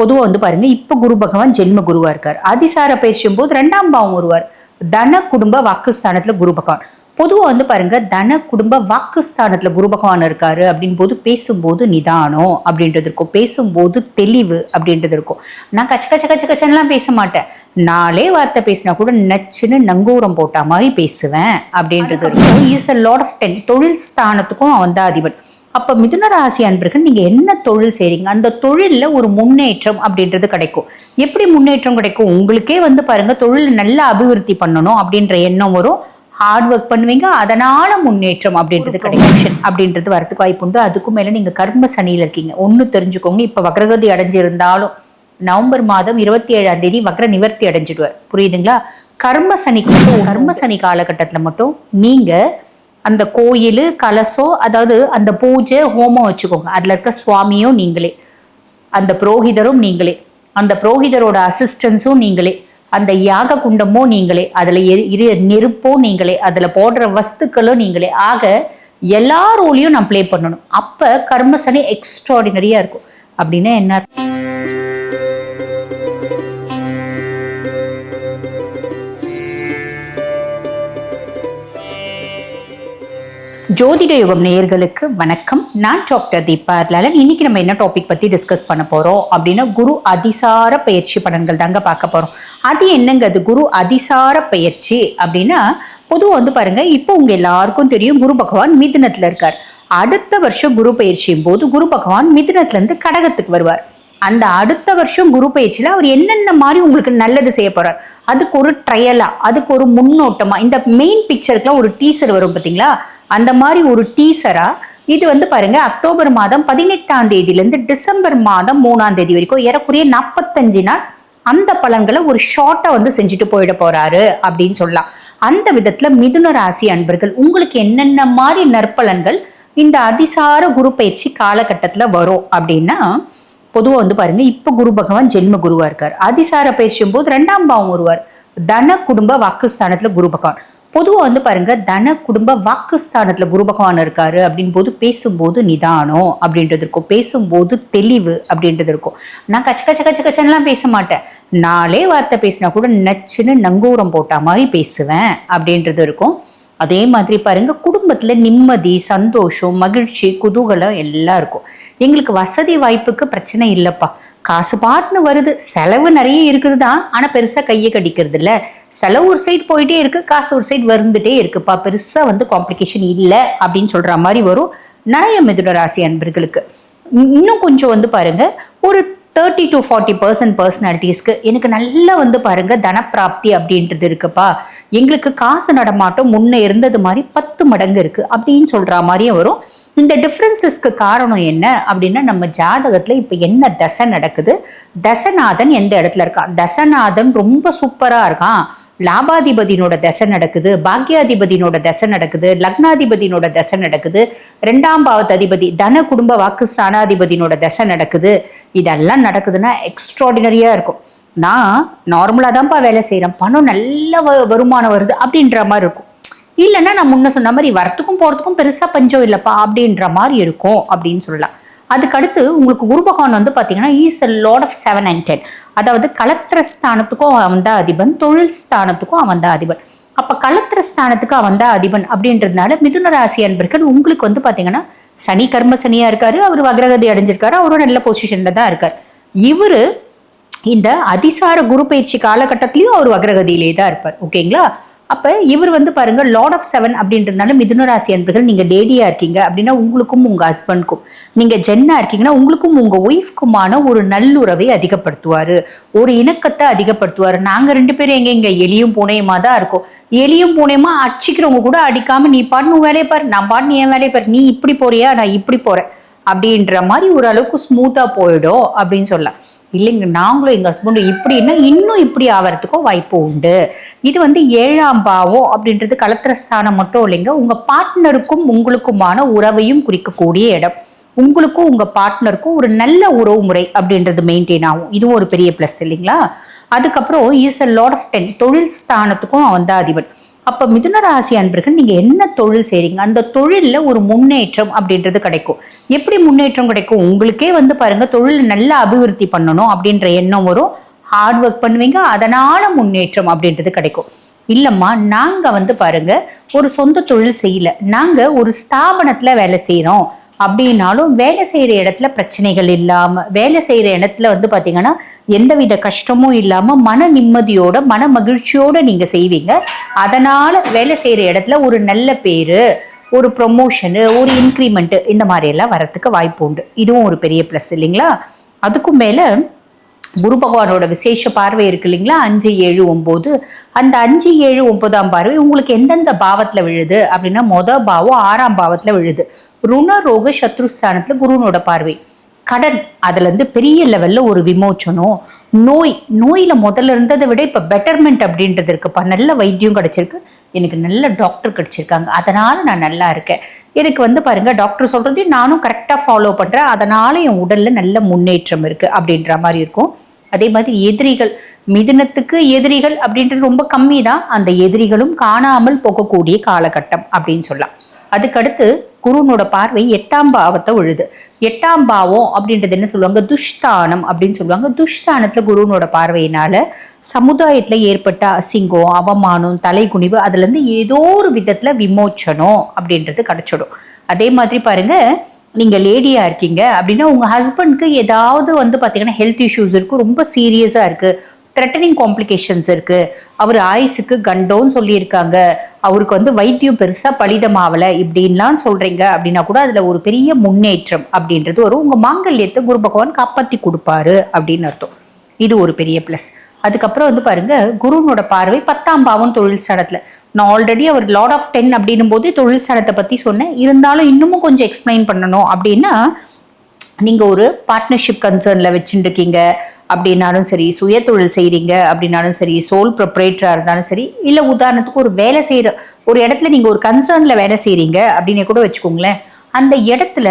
பொதுவாக வந்து பாருங்க இப்போ குரு பகவான் ஜென்ம குருவா இருக்கார். அதிசார பயிற்சியும் போது ரெண்டாம் பாவம் வருவார் தன குடும்ப வாக்குஸ்தானத்துல குரு பகவான். பொதுவாக வந்து பாருங்க தன குடும்ப வாக்குஸ்தானத்துல குரு பகவான் இருக்காரு அப்படின் போது பேசும்போது நிதானம் அப்படின்றது இருக்கும். பேசும்போது தெளிவு அப்படின்றது இருக்கும். நான் கச்ச கச்ச கச்ச கச்சன்லாம் பேச மாட்டேன். நாளே வார்த்தை பேசினா கூட நச்சுன்னு நங்கூரம் போட்ட மாதிரி பேசுவேன் அப்படின்றது இருக்கும். Is a lord of ten தொழில் ஸ்தானத்துக்கும் அவன் தான் அதிபன். அப்ப மிதுன ராசி அன்பர்கள் நீங்க என்ன தொழில் செய்றீங்க? அந்த தொழில்ல ஒரு முன்னேற்றம் அப்படின்றது கிடைக்கும். எப்படி முன்னேற்றம் கிடைக்கும்? உங்களுக்கே வந்து பாருங்க தொழில் நல்லா அபிவிருத்தி பண்ணணும் அப்படின்ற எண்ணம் வரும். ஹார்ட் ஒர்க் பண்ணுவீங்க அதனால முன்னேற்றம் அப்படின்றது கிடைக்கும். அப்படின்றது வரதுக்கு வாய்ப்பு உண்டு. அதுக்கும் மேல நீங்க கர்ம சனியில இருக்கீங்க. ஒண்ணு தெரிஞ்சுக்கோங்க. இப்ப வக்ரகதி அடைஞ்சிருந்தாலும் நவம்பர் மாதம் இருபத்தி ஏழாம் தேதி வக்ர நிவர்த்தி அடைஞ்சிடுவார். புரியுதுங்களா? கர்ம சனிக்கு மட்டும் கர்ம சனி காலகட்டத்துல மட்டும் நீங்க அந்த கோயில் கலசம் அதாவது அந்த பூஜை ஹோமம் வச்சுக்கோங்க. அதில் இருக்க சுவாமியும் நீங்களே. அந்த புரோகிதரும் நீங்களே. அந்த புரோகிதரோட அசிஸ்டன்ஸும் நீங்களே. அந்த யாக குண்டமும் நீங்களே அதில் இரு நெருப்பும் நீங்களே அதில் போடுற வஸ்துக்களும் நீங்களே ஆக எல்லா ரோலையும் நான் ப்ளே பண்ணணும். அப்போ கர்மசனி எக்ஸ்ட்ராடினரியாக இருக்கும். அப்படின்னா என்ன ஜோதிட யுகம் நேயர்களுக்கு வணக்கம். நான் டாக்டர் தீபா லாலன் இன்னைக்கு நம்ம என்ன டாபிக் பத்தி டிஸ்கஸ் பண்ண போறோம் அப்படின்னா குரு அதிசார பயிற்சி பலன்கள் தாங்க பார்க்க போறோம். அது என்னங்க அது குரு அதிசார பயிற்சி அப்படின்னா பொதுவாக வந்து பாருங்க இப்போ உங்க எல்லாருக்கும் தெரியும் குரு பகவான் மிதுனத்துல இருக்கார். அடுத்த வருஷம் குரு பயிற்சியும் போது குரு பகவான் மிதுனத்துல இருந்து கடகத்துக்கு வருவார். அந்த அடுத்த வருஷம் குரு பயிற்சியில் அவர் என்னென்ன மாதிரி உங்களுக்கு நல்லது செய்ய போறார்? அதுக்கு ஒரு ட்ரையலா அதுக்கு ஒரு முன்னோட்டமா இந்த மெயின் பிக்சருக்குலாம் ஒரு டீசர் வரும் பார்த்தீங்களா அந்த மாதிரி ஒரு டீசரா இது வந்து பாருங்க அக்டோபர் மாதம் பதினெட்டாம் தேதியிலேருந்து டிசம்பர் மாதம் மூணாம் தேதி வரைக்கும் ஏறக்குறைய நாற்பத்தஞ்சு நாள் அந்த பலன்களை ஒரு ஷார்ட்டா வந்து செஞ்சுட்டு போயிட போறாரு அப்படின்னு சொல்லலாம். அந்த விதத்துல மிதுன ராசி அன்பர்கள் உங்களுக்கு என்னென்ன மாதிரி நற்பலன்கள் இந்த அதிசார குரு பயிற்சி காலகட்டத்தில் வரும் அப்படின்னா பொதுவாக வந்து பாருங்க இப்போ குரு பகவான் ஜென்ம குருவாக இருக்கார். அதிசார பயிற்சியும் போது ரெண்டாம் பாவம் வருவார். தன குடும்ப வாக்குஸ்தானத்தில் குரு பகவான். பொதுவாக வந்து பாருங்க தன குடும்ப வாக்குஸ்தானத்தில் குரு பகவான் இருக்காரு அப்படின் போது பேசும்போது நிதானம் அப்படின்றது இருக்கும். பேசும்போது தெளிவு அப்படின்றது இருக்கும். நான் கச்ச கச்ச கச்ச கச்சன்லாம் பேச மாட்டேன். நாளே வார்த்தை பேசினா கூட நச்சுன்னு நங்கூரம் போட்ட மாதிரி பேசுவேன் அப்படின்றது இருக்கும். அதே மாதிரி பாருங்க குடும்பத்துல நிம்மதி சந்தோஷம் மகிழ்ச்சி குதூகலம் எல்லாம் இருக்கும். எங்களுக்கு வசதி வாய்ப்புக்கு பிரச்சனை இல்லைப்பா. காசு பாட்டுன்னு வருது செலவு நிறைய இருக்குது தான் ஆனா பெருசா கையை கடிக்கிறது இல்ல. செலவு ஒரு சைடு போயிட்டே இருக்கு காசு ஒரு சைடு வந்துட்டே இருக்குப்பா. பெருசா வந்து காம்ப்ளிகேஷன் இல்லை அப்படின்னு சொல்ற மாதிரி வரும். நிறைய மிதுன ராசி அன்பர்களுக்கு. இன்னும் கொஞ்சம் வந்து பாருங்க ஒரு தேர்ட்டி டு ஃபார்ட்டி பர்சன்ட் பர்சனாலிட்டிஸ்க்கு எனக்கு நல்லா வந்து பாருங்க தனப்பிராப்தி அப்படின்றது இருக்குப்பா. எங்களுக்கு காசு நடமாட்டம் முன்ன இருந்தது மாதிரி பத்து மடங்கு இருக்கு அப்படின்னு சொல்ற மாதிரியும் வரும். இந்த டிஃப்ரென்சஸ்க்கு காரணம் என்ன அப்படின்னா நம்ம ஜாதகத்துல இப்போ என்ன தசை நடக்குது? தசநாதன் எந்த இடத்துல இருக்கான்? தசநாதன் ரொம்ப சூப்பரா இருக்கான். லாபாதிபதியினோட தசை நடக்குது பாக்யாதிபதியினோட தசை நடக்குது லக்னாதிபதியினோட தசை நடக்குது ரெண்டாம் பாவத்து அதிபதி தன குடும்ப வாக்கு ஸ்தானாதிபதியினோட தசை நடக்குது. இதெல்லாம் நடக்குதுன்னா எக்ஸ்ட்ராடினரியா இருக்கும். நான் நார்மலாக தான்ப்பா வேலை செய்கிறேன் பணம் நல்ல வ- வருமானம் வருது அப்படின்ற மாதிரி இருக்கும். இல்லைன்னா நான் முன்ன சொன்ன மாதிரி வரத்துக்கும் போகிறதுக்கும் பெருசாக பஞ்சம் இல்லைப்பா அப்படின்ற மாதிரி இருக்கும் அப்படின்னு சொல்லலாம். அதுக்கடுத்து உங்களுக்கு குரு பகவான் வந்து பார்த்தீங்கன்னா is a lord of seven and ten அதாவது கலத்திர ஸ்தானத்துக்கும் அவன் தான் அதிபன் தொழில் ஸ்தானத்துக்கும் அவன் தான் அதிபன். அப்போ கலத்திர ஸ்தானத்துக்கு அவன் தான் அதிபன் அப்படின்றதுனால மிதுன ராசி அன்பர்கள் உங்களுக்கு வந்து பார்த்தீங்கன்னா சனி கர்ம சனியாக இருக்காரு அவர் வக்ரகதி அடைஞ்சிருக்காரு அவரும் நல்ல பொசிஷனில் தான் இருக்கார். இவர் இந்த அதிசார குரு பயிற்சி காலகட்டத்திலையும் அவர் வக்ரகதியிலே தான் இருப்பார். ஓகேங்களா? அப்போ இவர் வந்து பாருங்க லார்ட் ஆஃப் செவன் அப்படின்றதுனால மிதுன ராசி அன்பர்கள் நீங்க டேடியா இருக்கீங்க அப்படின்னா உங்களுக்கும் உங்க ஹஸ்பண்ட்க்கும் நீங்க ஜென்னா இருக்கீங்கன்னா உங்களுக்கும் உங்க ஒய்ஃப்க்குமான ஒரு நல்லுறவை அதிகப்படுத்துவாரு. ஒரு இணக்கத்தை அதிகப்படுத்துவாரு. நாங்க ரெண்டு பேரும் எங்க இங்க எலியும் பூனையுமா தான் இருக்கோம். எலியும் பூனையுமா அடிச்சிக்கிறவங்க கூட அடிக்காம நீ பாட்டு உன் வேலையை பாரு. நான் பாட்டு என் வேலையை பாரு. நீ இப்படி போறியா? நான் இப்படி போறேன். அப்படின்ற மாதிரி ஓரளவுக்கு ஸ்மூத்தாக போயிடும் அப்படின்னு சொல்லலாம் இல்லைங்க நாங்களும் எங்கள் ஹஸ்பண்டும் இப்படின்னா இன்னும் இப்படி ஆகிறதுக்கும் வாய்ப்பு உண்டு. இது வந்து ஏழாம் பாவம் அப்படின்றது கலத்திரஸ்தானம் மட்டும் இல்லைங்க உங்கள் பார்ட்னருக்கும் உங்களுக்குமான உறவையும் குறிக்கக்கூடிய இடம். உங்களுக்கும் உங்கள் பார்ட்னருக்கும் ஒரு நல்ல உறவு முறை அப்படின்றது மெயின்டைன் ஆகும். இதுவும் ஒரு பெரிய ப்ளஸ் இல்லைங்களா? அதுக்கப்புறம் is a lord of ten தொழில் ஸ்தானத்துக்கும் அவன் தான் அதிபன். அப்போ மிதுன ராசி அன்பர்கள் நீங்கள் என்ன தொழில் செய்றீங்க? அந்த தொழிலில் ஒரு முன்னேற்றம் அப்படின்றது கிடைக்கும். எப்படி முன்னேற்றம் கிடைக்கும்? உங்களுக்கே வந்து பாருங்க தொழில் நல்லா அபிவிருத்தி பண்ணணும் அப்படின்ற எண்ணம் வரும். ஹார்ட் ஒர்க் பண்ணுவீங்க அதனால முன்னேற்றம் அப்படின்றது கிடைக்கும். இல்லைம்மா நாங்கள் வந்து பாருங்க ஒரு சொந்த தொழில் செய்யல. நாங்கள் ஒரு ஸ்தாபனத்தில் வேலை செய்கிறோம் அப்படின்னாலும் வேலை செய்கிற இடத்துல பிரச்சனைகள் இல்லாமல் வேலை செய்கிற இடத்துல வந்து பார்த்தீங்கன்னா எந்தவித கஷ்டமும் இல்லாமல் மன நிம்மதியோட மன மகிழ்ச்சியோட நீங்கள் செய்வீங்க. அதனால் வேலை செய்கிற இடத்துல ஒரு நல்ல பேர் ஒரு ப்ரொமோஷனு ஒரு இன்க்ரிமெண்ட்டு இந்த மாதிரியெல்லாம் வரத்துக்கு வாய்ப்பு உண்டு. இதுவும் ஒரு பெரிய ப்ளஸ் இல்லைங்களா? அதுக்கும் மேலே குரு பகவானோட விசேஷ பார்வை இருக்கு இல்லைங்களா? அஞ்சு ஏழு ஒம்பது அந்த அஞ்சு ஏழு ஒன்பதாம் பார்வை உங்களுக்கு எந்தெந்த பாவத்தில் விழுது? அப்படின்னா மொத பாவம் ஆறாம் பாவத்தில் விழுது. ருண ரோக சத்ருஸ்தானத்தில் குருனோட பார்வை. கடன் அதுலேருந்து பெரிய லெவலில் ஒரு விமோச்சனம். நோய் நோயில் முதல்ல இருந்ததை விட இப்போ பெட்டர்மெண்ட் அப்படின்றது இருக்குப்பா நல்ல வைத்தியம் கிடச்சிருக்கு. எனக்கு நல்ல டாக்டர் கிடச்சிருக்காங்க. அதனால் நான் நல்லா இருக்கேன். எனக்கு வந்து பாருங்க டாக்டர் சொல்கிறதையும் நானும் கரெக்டாக ஃபாலோ பண்ணுறேன் அதனால் என் உடலில் நல்ல முன்னேற்றம் இருக்குது அப்படின்ற மாதிரி இருக்கும். அதே மாதிரி எதிரிகள் மிதுனத்துக்கு எதிரிகள் அப்படின்றது ரொம்ப கம்மி தான் அந்த எதிரிகளும் காணாமல் போகக்கூடிய காலகட்டம் அப்படின்னு சொல்லலாம். அதுக்கடுத்து குருனோட பார்வை எட்டாம் பாவத்தை விழுது எட்டாம் பாவம் அப்படின்றது என்ன சொல்லுவாங்க? துஷ்தானம் அப்படின்னு சொல்லுவாங்க. துஷ்தானத்துல குருனோட பார்வையினால சமுதாயத்துல ஏற்பட்ட அசிங்கம் அவமானம் தலைகுனிவு அதுல இருந்து ஏதோ ஒரு விதத்துல விமோச்சனம் அப்படின்றது கிடைச்சிடும். அதே மாதிரி பாருங்க நீங்கள் லேடியாக இருக்கீங்க அப்படின்னா உங்கள் ஹஸ்பண்ட்க்கு ஏதாவது வந்து பார்த்தீங்கன்னா ஹெல்த் இஷ்யூஸ் இருக்குது ரொம்ப சீரியஸாக இருக்குது த்ரெட்டனிங் காம்ப்ளிகேஷன்ஸ் இருக்குது அவர் ஆயுசுக்கு கண்டோன்னு சொல்லியிருக்காங்க. அவருக்கு வந்து வைத்தியம் பெருசாக பலிதமாகலை இப்படின்லாம் சொல்கிறீங்க அப்படின்னா கூட அதில் ஒரு பெரிய முன்னேற்றம் அப்படின்றது வரும். உங்கள் மாங்கல்யத்தை குரு பகவான் காப்பாற்றி கொடுப்பாரு அப்படின்னு அர்த்தம். இது ஒரு பெரிய ப்ளஸ் அதுக்கப்புறம் வந்து பாருங்க குருனோட பார்வை பத்தாம் பாவம் தொழில் ஸ்தானத்துல. நான் ஆல்ரெடி அவர் லார்ட் ஆஃப் டென் அப்படின்னும் போது தொழில் ஸ்தானத்தை சொன்னேன். இருந்தாலும் இன்னமும் கொஞ்சம் எக்ஸ்பிளைன் பண்ணணும் அப்படின்னா நீங்கள் ஒரு பார்ட்னர்ஷிப் கன்சர்னில் வச்சுட்டுருக்கீங்க அப்படின்னாலும் சரி சுய தொழில் செய்கிறீங்க அப்படின்னாலும் சரி சோல் ப்ரொப்ரேட்டராக இருந்தாலும் சரி இல்லை உதாரணத்துக்கு ஒரு வேலை செய்கிற ஒரு இடத்துல நீங்கள் ஒரு கன்சர்னில் வேலை செய்கிறீங்க அப்படின்னு கூட வச்சுக்கோங்களேன். அந்த இடத்துல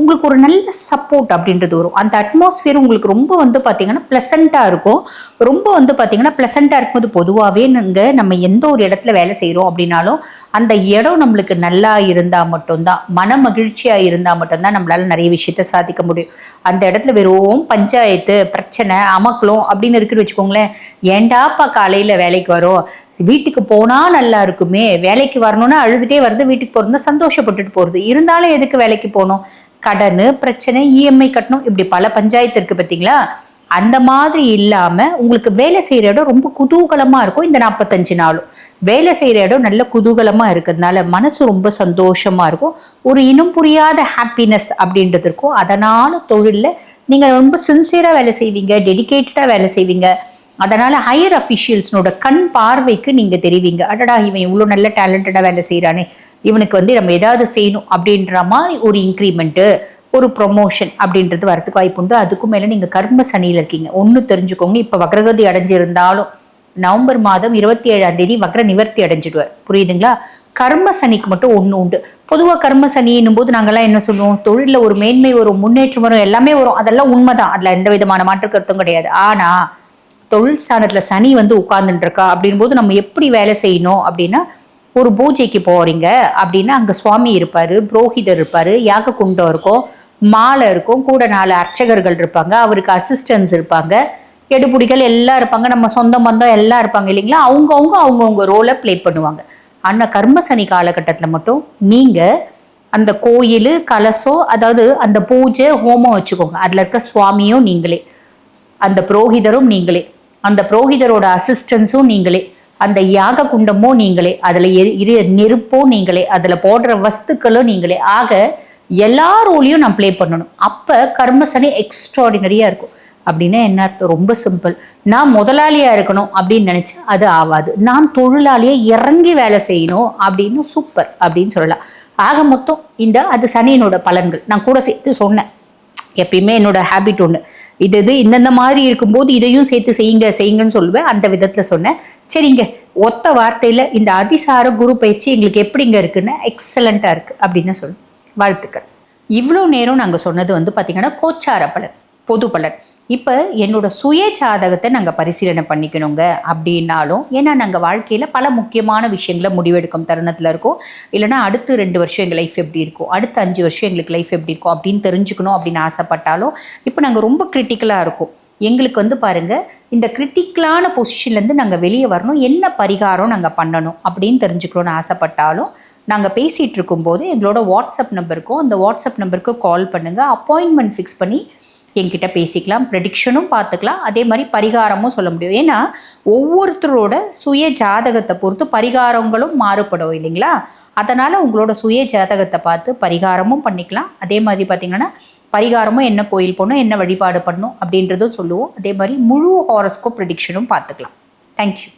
உங்களுக்கு ஒரு நல்ல சப்போர்ட் அப்படின்றது வரும். அந்த அட்மாஸ்பியர் உங்களுக்கு ரொம்ப வந்து பார்த்தீங்கன்னா ப்ளசண்ட்டாக இருக்கும். ரொம்ப வந்து பார்த்தீங்கன்னா ப்ளசண்ட்டாக இருக்கும்போது பொதுவாகவே நாங்கள் நம்ம எந்த ஒரு இடத்துல வேலை செய்கிறோம் அப்படின்னாலும் அந்த இடம் நம்மளுக்கு நல்லா இருந்தால் மட்டும்தான். மன மகிழ்ச்சியாக இருந்தால் மட்டும்தான் நம்மளால் நிறைய விஷயத்த சாதிக்க முடியும். அந்த இடத்துல வெறும் பஞ்சாயத்து பிரச்சனை அமக்கலம் அப்படின்னு இருக்குன்னு வச்சுக்கோங்களேன். ஏண்டாப்பா காலையில் வேலைக்கு வரும்? வீட்டுக்கு போனால் நல்லா இருக்குமே. வேலைக்கு வரணும்னா அழுதுகிட்டே வருது வீட்டுக்கு போகிறதுனா சந்தோஷப்பட்டுட்டு போகிறது இருந்தாலும் எதுக்கு வேலைக்கு போகணும்? கடன் பிரச்சனை இஎம்ஐ கட்டணும் இப்படி பல பஞ்சாயத்து இருக்கு பார்த்தீங்களா அந்த மாதிரி இல்லாம உங்களுக்கு வேலை செய்யற இடம் ரொம்ப குதூகலமா இருக்கும் இந்த நாற்பத்தஞ்சு நாளும். வேலை செய்யற இடம் நல்ல குதூகலமா இருக்கிறதுனால மனசு ரொம்ப சந்தோஷமா இருக்கும். ஒரு இனம் புரியாத ஹாப்பினஸ் அப்படின்றது இருக்கும். அதனால தொழில்ல நீங்க ரொம்ப சின்சியரா வேலை செய்வீங்க டெடிகேட்டடா வேலை செய்வீங்க. அதனால ஹையர் அஃபிஷியல்ஸ்னோட கண் பார்வைக்கு நீங்க தெரிவிங்க. அடடா இவன் இவ்வளோ நல்ல டேலண்டடா வேலை செய்யறானே இவனுக்கு வந்து நம்ம ஏதாவது செய்யணும் அப்படின்ற மாதிரி ஒரு இன்க்ரிமெண்ட்டு ஒரு ப்ரொமோஷன் அப்படின்றது வரதுக்கு வாய்ப்பு உண்டு. அதுக்கும் மேலே நீங்கள் கர்ம சனியில் இருக்கீங்க. ஒன்று தெரிஞ்சுக்கோங்க. இப்போ வக்ரகதி அடைஞ்சிருந்தாலும் நவம்பர் மாதம் இருபத்தி ஏழாம் தேதி வக்ர நிவர்த்தி அடைஞ்சிடுவார். புரியுதுங்களா? கர்ம சனிக்கு மட்டும் ஒன்று உண்டு. பொதுவாக கர்ம சனின்னும் போது நாங்கள்லாம் என்ன சொல்லுவோம்? தொழிலில் ஒரு மேன்மை வரும் முன்னேற்றம் வரும் எல்லாமே வரும். அதெல்லாம் உண்மைதான். அதில் எந்த விதமான மாற்று கருத்தும் கிடையாது. ஆனால் தொழில் ஸ்தானத்தில் சனி வந்து உட்கார்ந்துட்டு இருக்கா அப்படின் போது நம்ம எப்படி வேலை செய்யணும் அப்படின்னா ஒரு பூஜைக்கு போறீங்க அப்படின்னா அங்கே சுவாமி இருப்பார் புரோஹிதர் இருப்பார் யாக குண்டம் இருக்கும் மாலை இருக்கும் கூட நாலு அர்ச்சகர்கள் இருப்பாங்க அவருக்கு அசிஸ்டன்ஸ் இருப்பாங்க எடுபுடிகள் எல்லாம் இருப்பாங்க நம்ம சொந்த பந்தம் எல்லாம் இருப்பாங்க இல்லைங்களா? அவங்கவுங்க அவங்கவுங்க ரோலை ப்ளே பண்ணுவாங்க. ஆனால் கர்மசனி காலகட்டத்தில் மட்டும் நீங்கள் அந்த கோயில் கலசம் அதாவது அந்த பூஜை ஹோமம் வச்சுக்கோங்க. அதில் இருக்க சுவாமியும் நீங்களே. அந்த புரோகிதரும் நீங்களே. அந்த புரோகிதரோட அசிஸ்டன்ஸும் நீங்களே. அந்த யாக குண்டமும் நீங்களே அதில் இரு நெருப்பும் நீங்களே அதில் போடுற வஸ்துக்களும் நீங்களே ஆக எல்லா ரோலையும் நான் ப்ளே பண்ணணும். அப்போ கர்மசனி எக்ஸ்ட்ராடினரியாக இருக்கும். அப்படின்னா என்ன அர்த்தம்? ரொம்ப சிம்பிள் நான் முதலாளியாக இருக்கணும் அப்படின்னு நினச்சி அது ஆகாது நான் தொழிலாளியை இறங்கி வேலை செய்யணும் அப்படின்னு சூப்பர் அப்படின்னு சொல்லலாம். ஆக மொத்தம் இந்த அது சனியினோட பலன்கள். நான் கூட சேர்த்து சொன்னேன். எப்பயுமே என்னோட ஹேபிட் ஒன்று இது இது இந்தந்த மாதிரி இருக்கும்போது இதையும் சேர்த்து செய்யுங்க செய்யுங்கன்னு சொல்லுவேன். அந்த விதத்தில் சொன்னேன். சரிங்க. ஒத்த வார்த்தையில் இந்த அதிசார குரு பயிற்சி எங்களுக்கு எப்படிங்க இருக்குன்னு? எக்ஸலண்ட்டாக இருக்குது அப்படின்னு சொல்லு வாழ்த்துக்கள். இவ்வளோ நேரம் நாங்கள் சொன்னது வந்து பார்த்திங்கன்னா கோச்சார பலன். பொது பலன் இப்போ என்னோட சுய ஜாதகத்தை நாங்கள் பரிசீலனை பண்ணிக்கணுங்க அப்படின்னாலும் ஏன்னா நாங்கள் வாழ்க்கையில் பல முக்கியமான விஷயங்களை முடிவெடுக்கும் தருணத்தில் இருக்கோம். இல்லைனா அடுத்து ரெண்டு வருஷம் எங்கள் லைஃப் எப்படி இருக்கும் அடுத்த அஞ்சு வருஷம் எங்களுக்கு லைஃப் எப்படி இருக்கும் அப்படின்னு தெரிஞ்சுக்கணும் அப்படின்னு ஆசைப்பட்டாலும் இப்போ நாங்கள் ரொம்ப கிரிட்டிக்கலாக இருக்கோம். எங்களுக்கு வந்து பாருங்கள் இந்த கிரிட்டிக்கலான பொசிஷன்லேருந்து நாங்கள் வெளியே வரணும் என்ன பரிகாரம் நாங்கள் பண்ணணும் அப்படின்னு தெரிஞ்சுக்கணும்னு ஆசைப்பட்டாலும் நாங்கள் பேசிகிட்டு இருக்கும்போது எங்களோட வாட்ஸ்அப் நம்பருக்கும் அந்த வாட்ஸ்அப் நம்பருக்கு கால் பண்ணுங்கள் அப்பாயின்மெண்ட் ஃபிக்ஸ் பண்ணி என்கிட்ட பேசிக்கலாம் ப்ரெடிக்ஷனும் பார்த்துக்கலாம். அதே மாதிரி பரிகாரமும் சொல்ல முடியும். ஏன்னா ஒவ்வொருத்தரோட சுய ஜாதகத்தை பொறுத்து பரிகாரங்களும் மாறுபடும் இல்லைங்களா? அதனால் உங்களோட சுய ஜாதகத்தை பார்த்து பரிகாரமும் பண்ணிக்கலாம். அதே மாதிரி பார்த்திங்கன்னா பரிகாரமும் என்ன கோயில் போகணும் என்ன வழிபாடு பண்ணணும் அப்படின்றதும் சொல்லுவோம். அதே மாதிரி முழு ஹாரஸ்கோப் ப்ரெடிக்ஷனும் பார்த்துக்கலாம். தேங்க்யூ